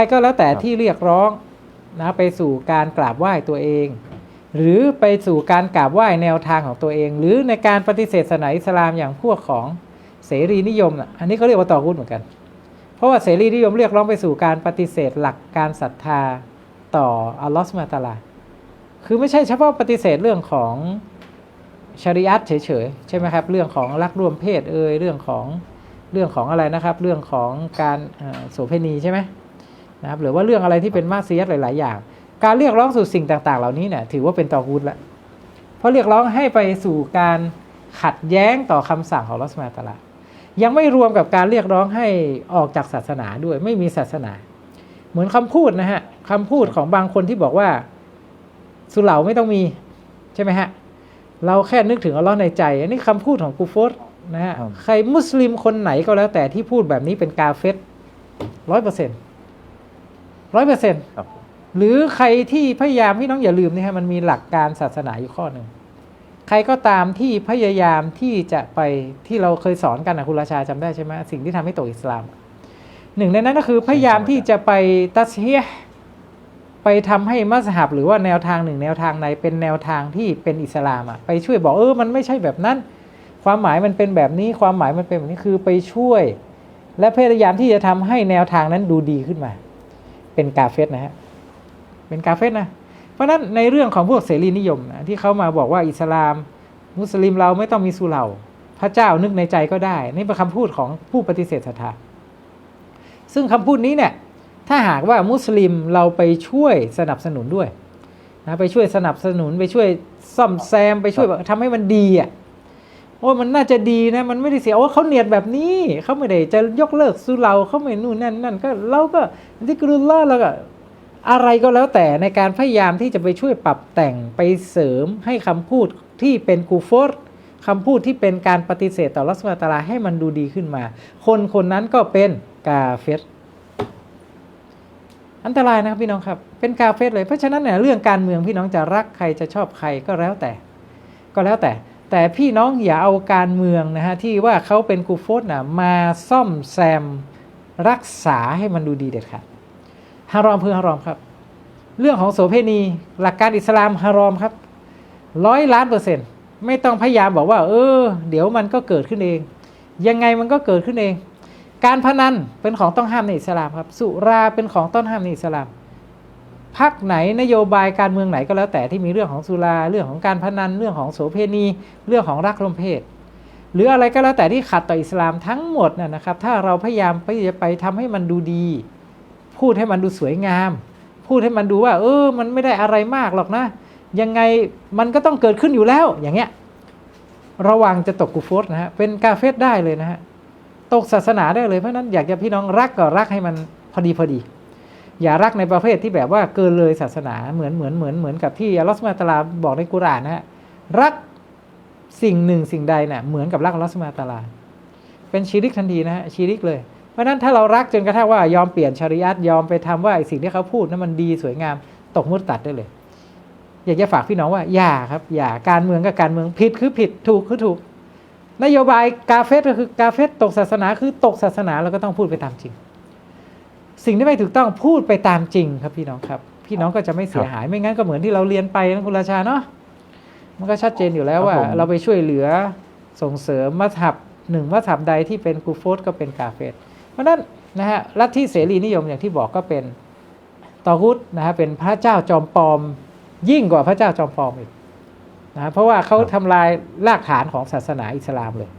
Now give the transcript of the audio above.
รก็แล้วแต่ครับที่เรียกร้องนะไปสู่การกราบไหว้ตัวเอง หรือไปสู่การกราบไหว้แนวทางของตัวเอง หรือในการปฏิเสธศาสนาอิสลามอย่างพวกของเสรีนิยมน่ะอันนี้เขาเรียกว่าตอกุตเหมือนกัน เพราะว่าเสรีนิยมเรียกร้องไปสู่การปฏิเสธหลักการศรัทธาต่ออัลลอฮฺสุบฮานะฮูวะตะอาลา คือไม่ใช่เฉพาะปฏิเสธเรื่องของชริยัตเฉยๆใช่ไหมครับ เรื่องของรักร่วมเพศเอ่ยเรื่องของเรื่องของอะไรนะครับ เรื่องของการเอ่อโสเภณีใช่ไหม นะครับหรือว่าเรื่องอะไรที่เป็นมาซียัตหลาย ๆ อย่าง การเรียกร้องสู่สิ่งต่าง ๆ เหล่านี้เนี่ยถือว่าเป็นตอกูดละเพราะเรียกร้องให้ไปสู่การขัดแย้งต่อคำสั่งของรัสมาตะลายังไม่รวมกับการเรียกร้องให้ออกจากศาสนาด้วยไม่มีศาสนา เหมือนคำพูดนะฮะคำพูดของบางคนที่บอกว่าสุเหร่าไม่ต้องมีใช่ไหมฮะเราแค่นึกถึงอัลลอฮ์ในใจ อันนี้คำพูดของกูโฟสนะฮะครับใครมุสลิมคนไหนก็แล้วแต่ที่พูดแบบนี้เป็นกาเฟตร้อยเปอร์เซ็นต์ ร้อยเปอร์เซ็นต์ครับหรือใครที่พยายามพี่น้องอย่าลืมนะฮะมันมีหลักการศาสนาอยู่ข้อหนึ่งใครก็ตามที่พยายามที่จะไปที่เราเคยสอนกันนะคุณราชาจำได้ใช่ไหมสิ่งที่ทำให้ตกอิสลามหนึ่งในนั้นก็คือพยายามที่จะไปตัสเฮียห์ไปทำให้มัสฮับหรือว่าแนวทางหนึ่งแนวทางในเป็นแนวทางที่เป็นอิสลามอะไปช่วยบอกเออมันไม่ใช่แบบนั้น ความหมายมันเป็นแบบนี้ความหมายมันเป็นแบบนี้คือไปช่วย และพยายามที่จะทำให้แนวทางนั้นดูดีขึ้นมา เป็นกาเฟสนะฮะเป็นกาเฟสนะ เพราะฉะนั้นในเรื่องของพวกเสรีนิยมนะที่เขามาบอกว่าอิสลาม มุสลิมเราไม่ต้องมีสุเหร่าพระเจ้านึกในใจก็ได้ นี่เป็นคำพูดของผู้ปฏิเสธศรัทธาซึ่งคำพูดนี้เนี่ยถ้าหากว่ามุสลิมเราไปช่วยสนับสนุนด้วยนะไปช่วยสนับสนุนไปช่วยซ่อมแซมไปช่วยแบบทำให้มันดีอะ โอ้มันน่าจะดีนะ มันไม่ได้เสียโอ้เขาเนียดแบบนี้เขาไม่ได้จะยกเลิกสุเราเขาไม่นู่นนั่นนั่นก็เราก็ที่กรุลล่าเราก็อะไรก็แล้วแต่ในการพยายามที่จะไปช่วยปรับแต่งไปเสริมให้คำพูดที่เป็นกูฟอร์คำพูดที่เป็นการปฏิเสธต่อรัสมาตาลาให้มันดูดีขึ้นมา คนคนนั้นก็เป็นกาเฟรอันตรายนะครับพี่น้องครับ เป็นกาเฟสเลยเพราะฉะนั้นเนี่ยเรื่องการเมืองพี่น้องจะรักใครจะชอบใครก็แล้วแต่ ก็แล้วแต่ แต่พี่น้องอย่าเอาการเมืองนะฮะที่ว่าเขาเป็นกูโฟสนะมาซ่อมแซมรักษาให้มันดูดีเด็ดขาดฮารอมคือฮารอมครับ เรื่องของโสเภณีหลักการอิสลามฮารอมครับร้อยล้านเปอร์เซ็นต์ไม่ต้องพยายามบอกว่า เออ เดี๋ยวมันก็เกิดขึ้นเอง ยังไงมันก็เกิดขึ้นเอง การพนันเป็นของต้องห้ามในอิสลามครับ สุราเป็นของต้องห้ามในอิสลาม พักไหนนโยบายการเมืองไหนก็แล้วแต่ที่มีเรื่องของสุราเรื่องของการพนันเรื่องของโสเภณีเรื่องของรักลมเพศ หรืออะไรก็แล้วแต่ที่ขัดต่ออิสลามทั้งหมดน่ะนะครับ ถ้าเราพยายามไปจะไปทำให้มันดูดี พูดให้มันดูสวยงาม พูดให้มันดูว่า เออ มันไม่ได้อะไรมากหรอกนะ ยังไงมันก็ต้องเกิดขึ้นอยู่แล้วอย่างเงี้ยระวังจะตกกุฟรนะฮะเป็นกาเฟสได้เลยนะฮะตกศาสนาได้เลยเพราะนั้นอยากจะพี่น้องรักก็รักให้มันพอดีพอดี อย่ารักในประเภทที่แบบว่าเกินเลยศาสนาเหมือนเหมือนเหมือนเหมือนกับที่อัลลอฮฺสุบานตลาบอกในกุรานนะฮะรักสิ่งหนึ่งสิ่งใดเนะ่ะเหมือนกับรักอัลลอฮฺสุบานตลา เป็นชีริกทันทีนะฮะชีริกเลย เพราะนั้นถ้าเรารักจนกระทั่งว่ายอมเปลี่ยนชริยัตยอมไปทำว่าไอ้สิ่งที่เขาพูดนั้นมันดีสวยงามตกมุตตัดได้เลย อยากจะฝากพี่น้องว่าอย่าครับอย่าการเมืองกับการเมืองผิดคือผิดถูกคือถูก นโยบายกาเฟสก็คือกาเฟสตกศาสนาคือตกศาสนาเราก็ต้องพูดไปตามจริง สิ่งที่ไม่ถูกต้องพูดไปตามจริงครับพี่น้องครับ พี่น้องก็จะไม่เสียหายไม่งั้นก็เหมือนที่เราเรียนไปนะคุณราชาเนาะมันก็ชัดเจนอยู่แล้วว่าครับผมเราไปช่วยเหลือส่งเสริมมัสฮับหนึ่งมัสฮับใดที่เป็นกูโฟสก็เป็นกาเฟสเพราะฉะนั้นนะฮะลัทธิเสรีนิยมอย่างที่บอกก็เป็นตอฮุตนะฮะเป็นพระเจ้าจอมปลอม ยิ่งกว่าพระเจ้าจอมปลอมอีกนะฮะเพราะว่าเขาทำลายรากฐานของศาสนาอิสลามเลย